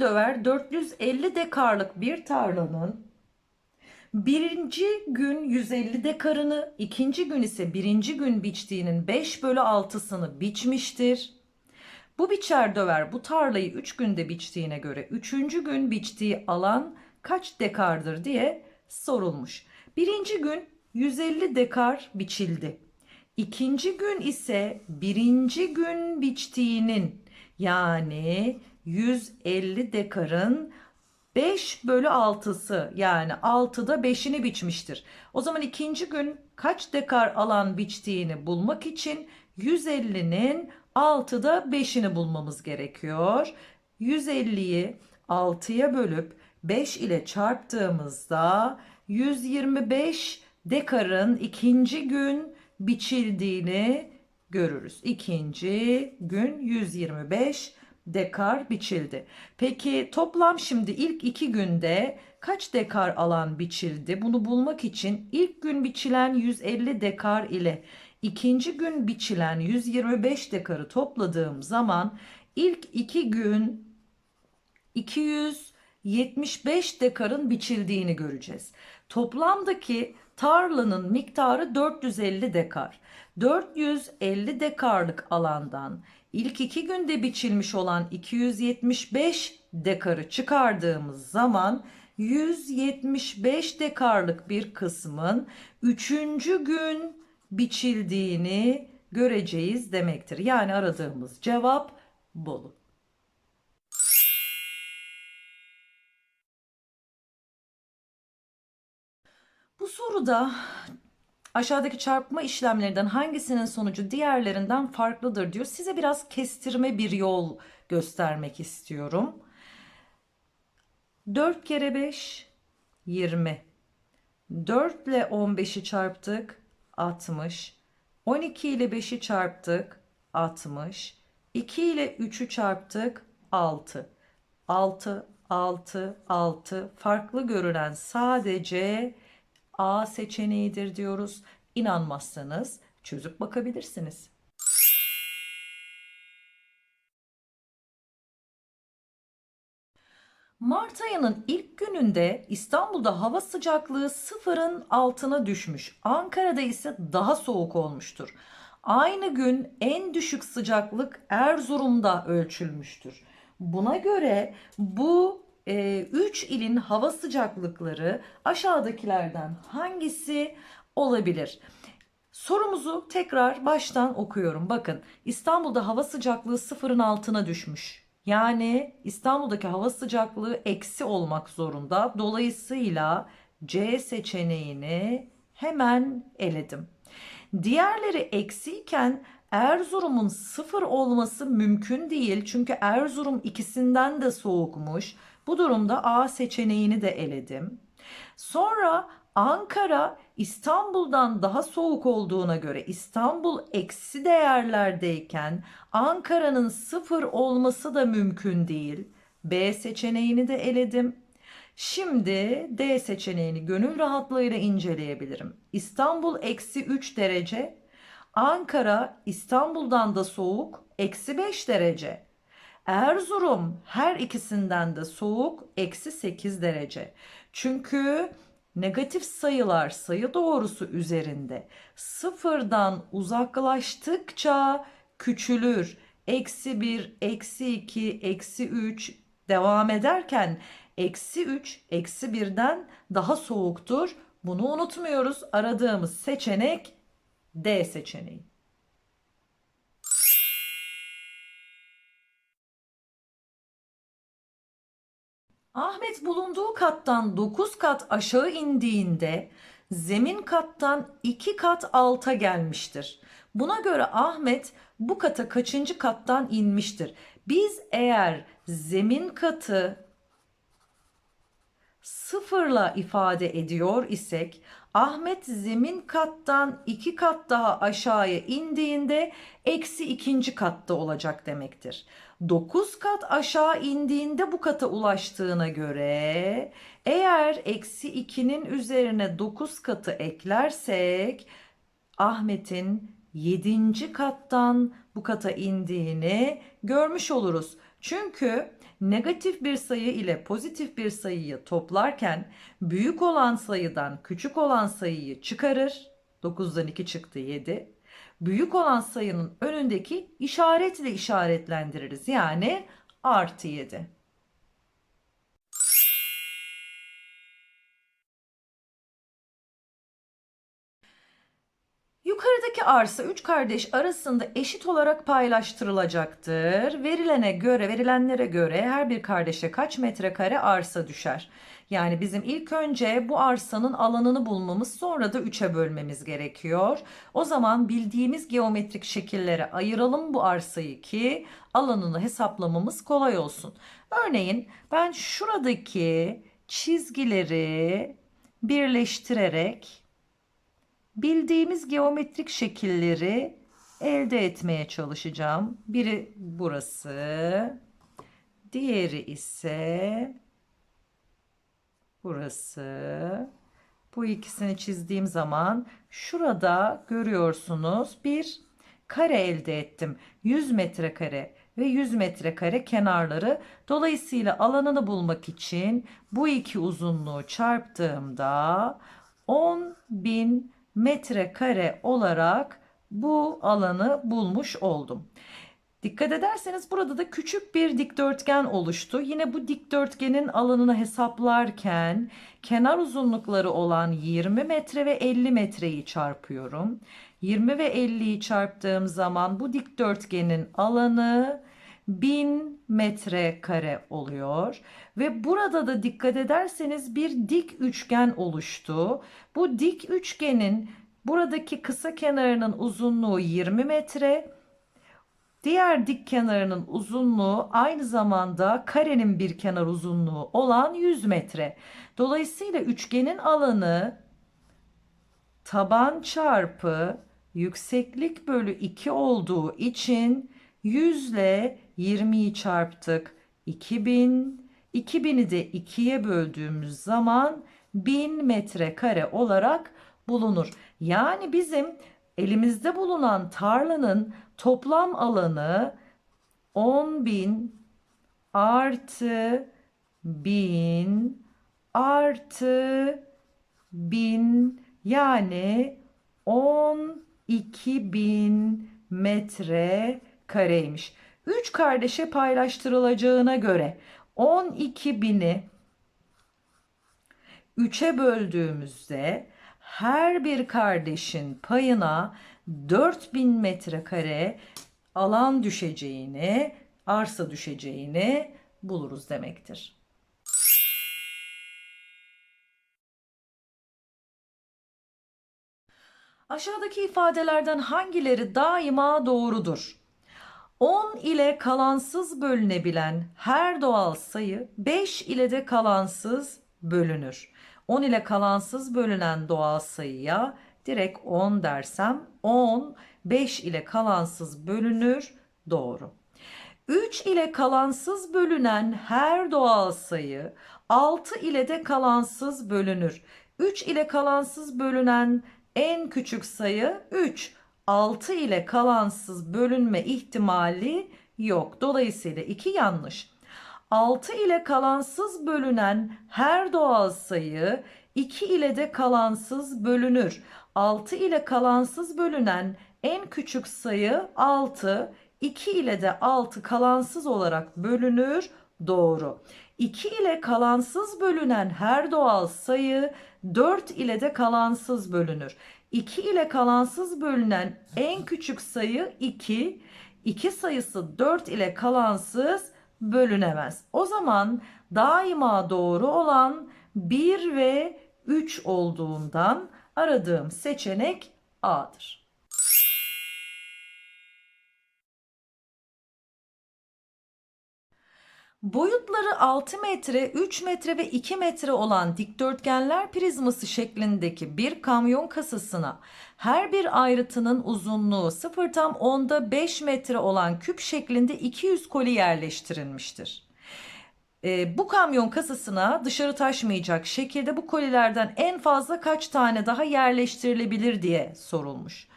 Döver 450 dekarlık bir tarlanın birinci gün 150 dekarını, ikinci gün ise birinci gün biçtiğinin 5 bölü 6'sını biçmiştir. Bu biçer döver bu tarlayı 3 günde biçtiğine göre 3. gün biçtiği alan kaç dekardır diye sorulmuş. Birinci gün 150 dekar biçildi. İkinci gün ise birinci gün biçtiğinin yani 150 dekarın 5 bölü 6'sı yani 6'da 5'ini biçmiştir. O zaman ikinci gün kaç dekar alan biçtiğini bulmak için 150'nin 6'da 5'ini bulmamız gerekiyor. 150'yi 6'ya bölüp 5 ile çarptığımızda 125 dekarın ikinci gün biçildiğini görürüz. İkinci gün 125 dekar biçildi. Peki toplam şimdi ilk iki günde kaç dekar alan biçildi? Bunu bulmak için ilk gün biçilen 150 dekar ile ikinci gün biçilen 125 dekarı topladığım zaman ilk iki gün 275 dekarın biçildiğini göreceğiz. Toplamdaki tarlanın miktarı 450 dekar. 450 dekarlık alandan ilk iki günde biçilmiş olan 275 dekarı çıkardığımız zaman 175 dekarlık bir kısmın 3. gün biçildiğini göreceğiz demektir. Yani aradığımız cevap Bolu. Bu soruda aşağıdaki çarpma işlemlerinden hangisinin sonucu diğerlerinden farklıdır diyor. Size biraz kestirme bir yol göstermek istiyorum. 4 kere 5 20. 4 ile 15'i çarptık 60. 12 ile 5'i çarptık 60. 2 ile 3'ü çarptık 6. 6 6 6 farklı görülen sadece A seçeneğidir diyoruz. İnanmazsanız çözüp bakabilirsiniz. Mart ayının ilk gününde İstanbul'da hava sıcaklığı sıfırın altına düşmüş. Ankara'da ise daha soğuk olmuştur. Aynı gün en düşük sıcaklık Erzurum'da ölçülmüştür. Buna göre bu 3 ilin hava sıcaklıkları aşağıdakilerden hangisi olabilir? Sorumuzu tekrar baştan okuyorum. Bakın İstanbul'da hava sıcaklığı sıfırın altına düşmüş. Yani İstanbul'daki hava sıcaklığı eksi olmak zorunda. Dolayısıyla C seçeneğini hemen eledim. Diğerleri eksiyken Erzurum'un sıfır olması mümkün değil. Çünkü Erzurum ikisinden de soğukmuş. Bu durumda A seçeneğini de eledim. Sonra Ankara İstanbul'dan daha soğuk olduğuna göre İstanbul eksi değerlerdeyken Ankara'nın sıfır olması da mümkün değil. B seçeneğini de eledim. Şimdi D seçeneğini gönül rahatlığıyla inceleyebilirim. İstanbul eksi 3 derece, Ankara İstanbul'dan da soğuk, eksi 5 derece. Erzurum her ikisinden de soğuk, eksi 8 derece. Çünkü negatif sayılar sayı doğrusu üzerinde sıfırdan uzaklaştıkça küçülür. Eksi 1, eksi 2, eksi 3 devam ederken eksi 3, eksi 1'den daha soğuktur. Bunu unutmuyoruz. Aradığımız seçenek D seçeneği. Ahmet bulunduğu kattan 9 kat aşağı indiğinde zemin kattan 2 kat alta gelmiştir. Buna göre Ahmet bu kata kaçıncı kattan inmiştir? Biz eğer zemin katı sıfırla ifade ediyor isek Ahmet zemin kattan iki kat daha aşağıya indiğinde eksi ikinci katta olacak demektir. 9 kat aşağı indiğinde bu kata ulaştığına göre eğer eksi 2'nin üzerine 9 katı eklersek Ahmet'in 7. kattan bu kata indiğini görmüş oluruz. Çünkü negatif bir sayı ile pozitif bir sayıyı toplarken büyük olan sayıdan küçük olan sayıyı çıkarır. 9'dan 2 çıktı 7. Büyük olan sayının önündeki işaretle işaretlendiririz. Yani artı 7. Yukarıdaki arsa üç kardeş arasında eşit olarak paylaştırılacaktır. Verilene göre, verilenlere göre her bir kardeşe kaç metrekare arsa düşer? Yani bizim ilk önce bu arsanın alanını bulmamız sonra da 3'e bölmemiz gerekiyor. O zaman bildiğimiz geometrik şekillere ayıralım bu arsayı ki alanını hesaplamamız kolay olsun. Örneğin ben şuradaki çizgileri birleştirerek bildiğimiz geometrik şekilleri elde etmeye çalışacağım. Biri burası, diğeri ise burası. Bu ikisini çizdiğim zaman şurada görüyorsunuz bir kare elde ettim. 100 metrekare ve 100 metrekare kenarları. Dolayısıyla alanını bulmak için bu iki uzunluğu çarptığımda 10.000 metrekare olarak bu alanı bulmuş oldum. Dikkat ederseniz burada da küçük bir dikdörtgen oluştu. Yine bu dikdörtgenin alanını hesaplarken kenar uzunlukları olan 20 metre ve 50 metreyi çarpıyorum. 20 ve 50'yi çarptığım zaman bu dikdörtgenin alanı 1000 metrekare oluyor ve burada da dikkat ederseniz bir dik üçgen oluştu. Bu dik üçgenin buradaki kısa kenarının uzunluğu 20 metre, Diğer dik kenarının uzunluğu aynı zamanda karenin bir kenar uzunluğu olan 100 metre. Dolayısıyla üçgenin alanı taban çarpı yükseklik bölü 2 olduğu için 100 ile 20'yi çarptık. 2000. 2000'i de 2'ye böldüğümüz zaman 1000 metrekare olarak bulunur. Yani bizim elimizde bulunan tarlanın toplam alanı 10.000 artı 1000 artı 1000 yani 12.000 metre kareymiş. 3 kardeşe paylaştırılacağına göre 12.000'i 3'e böldüğümüzde her bir kardeşin payına 4000 metrekare alan düşeceğini, arsa düşeceğini buluruz demektir. Aşağıdaki ifadelerden hangileri daima doğrudur? 10 ile kalansız bölünebilen her doğal sayı 5 ile de kalansız bölünür. 10 ile kalansız bölünen doğal sayıya direkt 10 dersem 10 5 ile kalansız bölünür. Doğru. 3 ile kalansız bölünen her doğal sayı 6 ile de kalansız bölünür. 3 ile kalansız bölünen en küçük sayı 3. 6 ile kalansız bölünme ihtimali yok. Dolayısıyla 2 yanlış. 6 ile kalansız bölünen her doğal sayı 2 ile de kalansız bölünür. 6 ile kalansız bölünen en küçük sayı 6. 2 ile de 6 kalansız olarak bölünür. Doğru. 2 ile kalansız bölünen her doğal sayı 4 ile de kalansız bölünür. 2 ile kalansız bölünen en küçük sayı 2. 2 sayısı 4 ile kalansız bölünemez. O zaman daima doğru olan 1 ve 3 olduğundan aradığım seçenek A'dır. Boyutları 6 metre, 3 metre ve 2 metre olan dikdörtgenler prizması şeklindeki bir kamyon kasasına her bir ayrıtının uzunluğu 0 tam 10'da 5 metre olan küp şeklinde 200 koli yerleştirilmiştir. E, bu kamyon kasasına dışarı taşmayacak şekilde bu kolilerden en fazla kaç tane daha yerleştirilebilir diye sorulmuş.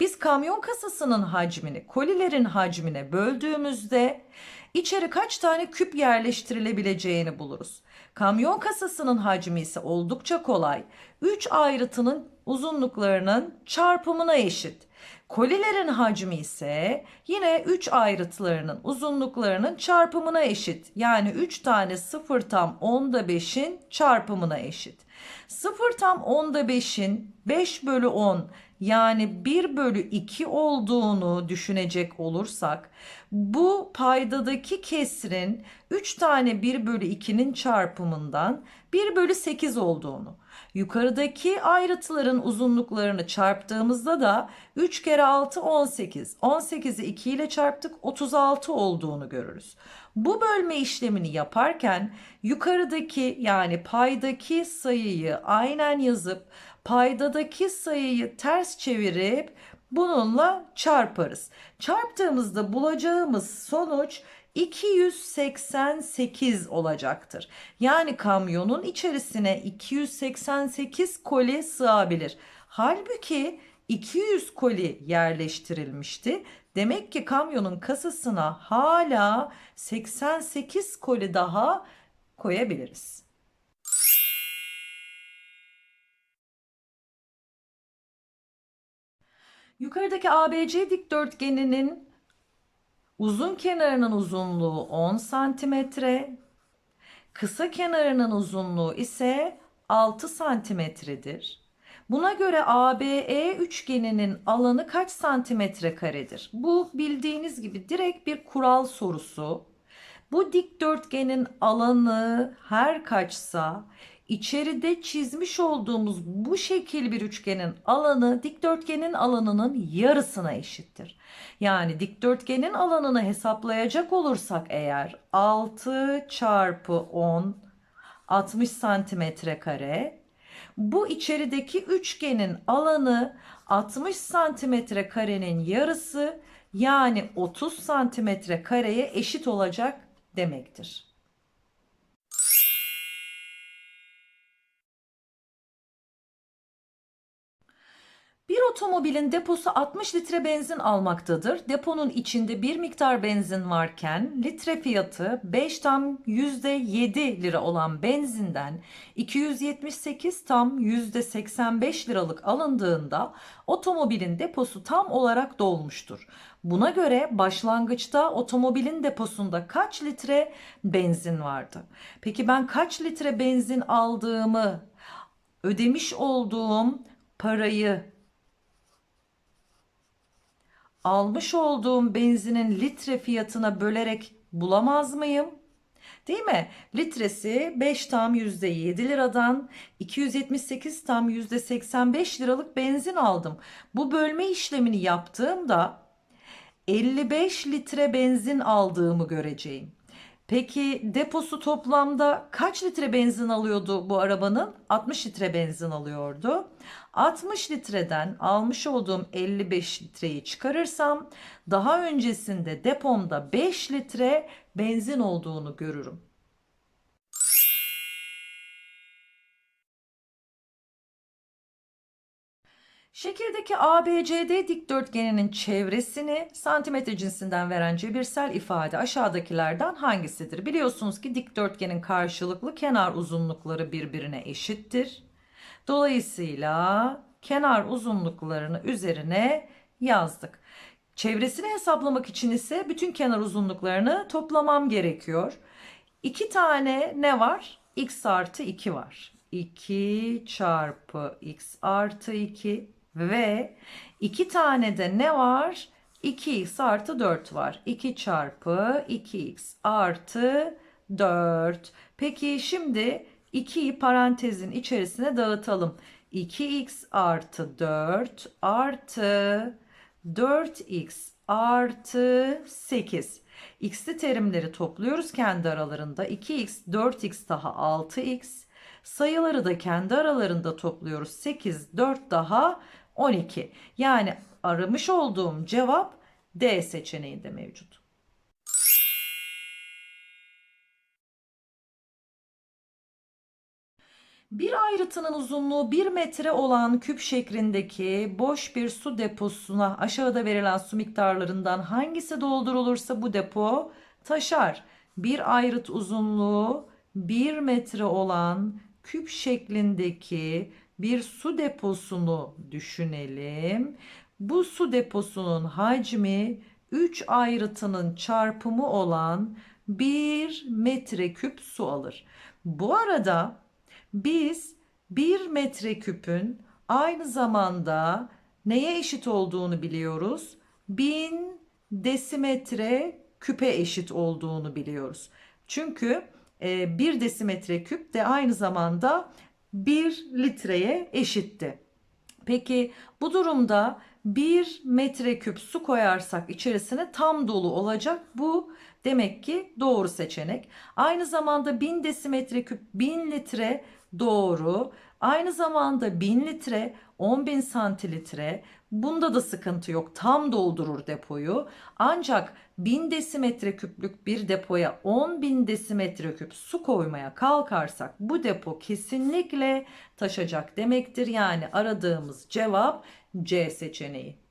Biz kamyon kasasının hacmini kolilerin hacmine böldüğümüzde içeri kaç tane küp yerleştirilebileceğini buluruz. Kamyon kasasının hacmi ise oldukça kolay. 3 ayrıtının uzunluklarının çarpımına eşit. Kolilerin hacmi ise yine 3 ayrıtlarının uzunluklarının çarpımına eşit. Yani 3 tane 0 tam 10'da 5'in çarpımına eşit. 0 tam 10'da 5'in 5 bölü 10 yani 1 bölü 2 olduğunu düşünecek olursak bu paydadaki kesrin 3 tane 1 bölü 2'nin çarpımından 1 bölü 8 olduğunu Yukarıdaki ayrıtların uzunluklarını çarptığımızda da 3 kere 6 18. 18'i 2 ile çarptık 36 olduğunu görürüz. Bu bölme işlemini yaparken yukarıdaki yani paydaki sayıyı aynen yazıp paydadaki sayıyı ters çevirip bununla çarparız. Çarptığımızda bulacağımız sonuç 288 olacaktır. Yani kamyonun içerisine 288 koli sığabilir. Halbuki 200 koli yerleştirilmişti. Demek ki kamyonun kasasına hala 88 koli daha koyabiliriz. Yukarıdaki ABC dikdörtgeninin uzun kenarının uzunluğu 10 santimetre, kısa kenarının uzunluğu ise 6 santimetredir. Buna göre ABE üçgeninin alanı kaç santimetre karedir? Bu bildiğiniz gibi direkt bir kural sorusu. Bu dikdörtgenin alanı her kaçsa içeride çizmiş olduğumuz bu şekil bir üçgenin alanı dikdörtgenin alanının yarısına eşittir. Yani dikdörtgenin alanını hesaplayacak olursak eğer 6 çarpı 10 60 santimetre kare. Bu içerideki üçgenin alanı 60 santimetre karenin yarısı yani 30 santimetre kareye eşit olacak demektir. Bir otomobilin deposu 60 litre benzin almaktadır. Deponun içinde bir miktar benzin varken litre fiyatı 5 tam %7 lira olan benzinden 278 tam %85 liralık alındığında otomobilin deposu tam olarak dolmuştur. Buna göre başlangıçta otomobilin deposunda kaç litre benzin vardı? Peki ben kaç litre benzin aldığımı ödemiş olduğum parayı almış olduğum benzinin litre fiyatına bölerek bulamaz mıyım? Değil mi? Litresi 5 tam %7 liradan 278 tam %85 liralık benzin aldım. Bu bölme işlemini yaptığımda 55 litre benzin aldığımı göreceğim. Peki deposu toplamda kaç litre benzin alıyordu bu arabanın? 60 litre benzin alıyordu. 60 litreden almış olduğum 55 litreyi çıkarırsam daha öncesinde depomda 5 litre benzin olduğunu görürüm. Şekildeki ABCD dikdörtgeninin çevresini santimetre cinsinden veren cebirsel ifade aşağıdakilerden hangisidir? Biliyorsunuz ki dikdörtgenin karşılıklı kenar uzunlukları birbirine eşittir. Dolayısıyla kenar uzunluklarını üzerine yazdık. Çevresini hesaplamak için ise bütün kenar uzunluklarını toplamam gerekiyor. İki tane ne var? x artı 2 var. 2 çarpı x artı 2 ve iki tane de ne var? 2x artı 4 var. 2 çarpı 2x artı 4. Peki şimdi 2'yi parantezin içerisine dağıtalım. 2x artı 4 artı 4x artı 8. X'li terimleri topluyoruz kendi aralarında. 2x, 4x daha 6x. Sayıları da kendi aralarında topluyoruz. 8, 4 daha 12. Yani aramış olduğum cevap D seçeneğinde mevcut. Bir ayrıtının uzunluğu 1 metre olan küp şeklindeki boş bir su deposuna aşağıda verilen su miktarlarından hangisi doldurulursa bu depo taşar. Bir ayrıt uzunluğu 1 metre olan küp şeklindeki bir su deposunu düşünelim. Bu su deposunun hacmi 3 ayrıtının çarpımı olan 1 metreküp su alır. Bu arada biz 1 metreküpün aynı zamanda neye eşit olduğunu biliyoruz. 1000 desimetre küpe eşit olduğunu biliyoruz. Çünkü 1 desimetre küp de aynı zamanda 1 litreye eşitti. Peki bu durumda 1 metreküp su koyarsak içerisine tam dolu olacak. Bu demek ki doğru seçenek. Aynı zamanda 1000 desimetre küp 1000 litre doğru. Aynı zamanda 1000 litre 10.000 santilitre bunda da sıkıntı yok. Tam doldurur depoyu. Ancak 1000 desimetre küplük bir depoya 10.000 desimetre küp su koymaya kalkarsak bu depo kesinlikle taşacak demektir. Yani aradığımız cevap C seçeneği.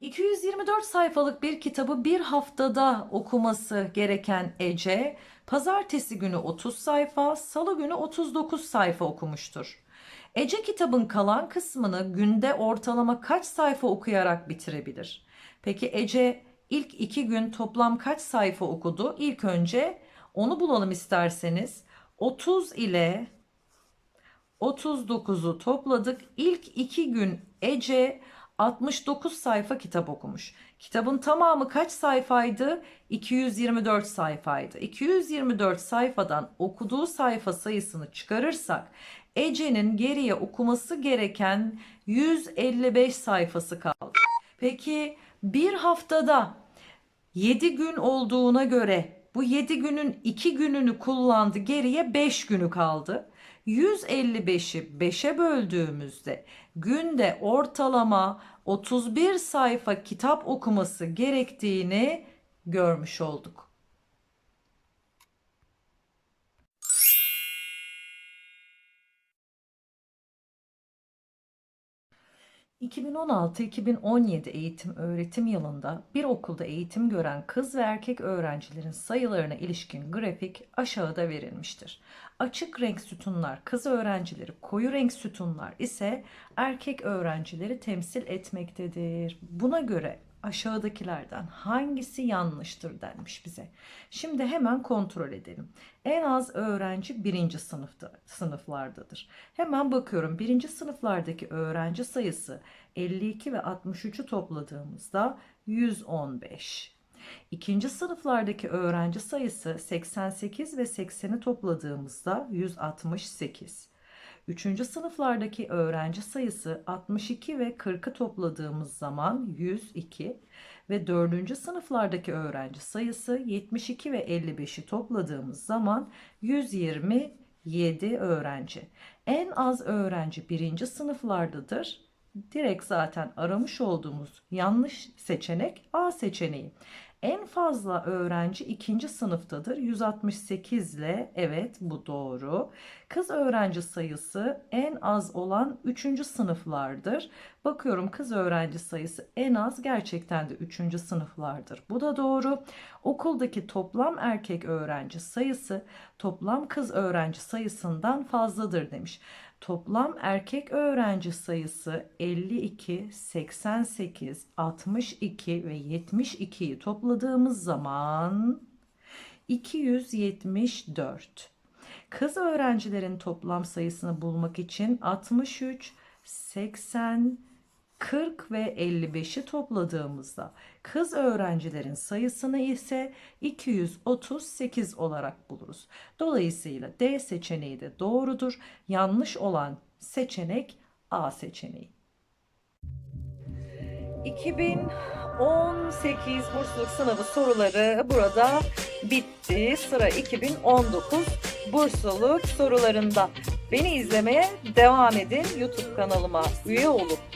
...224 sayfalık bir kitabı bir haftada okuması gereken Ece... ...pazartesi günü 30 sayfa, salı günü 39 sayfa okumuştur. Ece kitabın kalan kısmını günde ortalama kaç sayfa okuyarak bitirebilir? Peki Ece ilk iki gün toplam kaç sayfa okudu? İlk önce onu bulalım isterseniz. 30 ile 39'u topladık. İlk iki gün Ece 69 sayfa kitap okumuş. Kitabın tamamı kaç sayfaydı? 224 sayfaydı. 224 sayfadan okuduğu sayfa sayısını çıkarırsak Ece'nin geriye okuması gereken 155 sayfası kaldı. Peki bir haftada 7 gün olduğuna göre bu 7 günün 2 gününü kullandı. Geriye 5 günü kaldı. 155'i 5'e böldüğümüzde günde ortalama 31 sayfa kitap okuması gerektiğini görmüş olduk. 2016-2017 eğitim öğretim yılında bir okulda eğitim gören kız ve erkek öğrencilerin sayılarına ilişkin grafik aşağıda verilmiştir. Açık renk sütunlar kız öğrencileri, koyu renk sütunlar ise erkek öğrencileri temsil etmektedir. Buna göre aşağıdakilerden hangisi yanlıştır denmiş bize. Şimdi hemen kontrol edelim. En az öğrenci birinci sınıfta, sınıflardadır. Hemen bakıyorum birinci sınıflardaki öğrenci sayısı 52 ve 63'ü topladığımızda 115. İkinci sınıflardaki öğrenci sayısı 88 ve 80'i topladığımızda 168. Üçüncü sınıflardaki öğrenci sayısı 62 ve 40'ı topladığımız zaman 102 ve dördüncü sınıflardaki öğrenci sayısı 72 ve 55'i topladığımız zaman 127 öğrenci. En az öğrenci birinci sınıflardadır. Direkt zaten aramış olduğumuz yanlış seçenek A seçeneği. En fazla öğrenci ikinci sınıftadır. 168 ile evet bu doğru. Kız öğrenci sayısı en az olan üçüncü sınıflardır. Bakıyorum kız öğrenci sayısı en az gerçekten de üçüncü sınıflardır. Bu da doğru. Okuldaki toplam erkek öğrenci sayısı toplam kız öğrenci sayısından fazladır demiş. Toplam erkek öğrenci sayısı 52, 88, 62 ve 72'yi topladığımız zaman 274. Kız öğrencilerin toplam sayısını bulmak için 63, 80, 40 ve 55'i topladığımızda kız öğrencilerin sayısını ise 238 olarak buluruz. Dolayısıyla D seçeneği de doğrudur. Yanlış olan seçenek A seçeneği. 2018 bursluluk sınavı soruları burada bitti. Sıra 2019 bursluluk sorularında. Beni izlemeye devam edin. YouTube kanalıma üye olup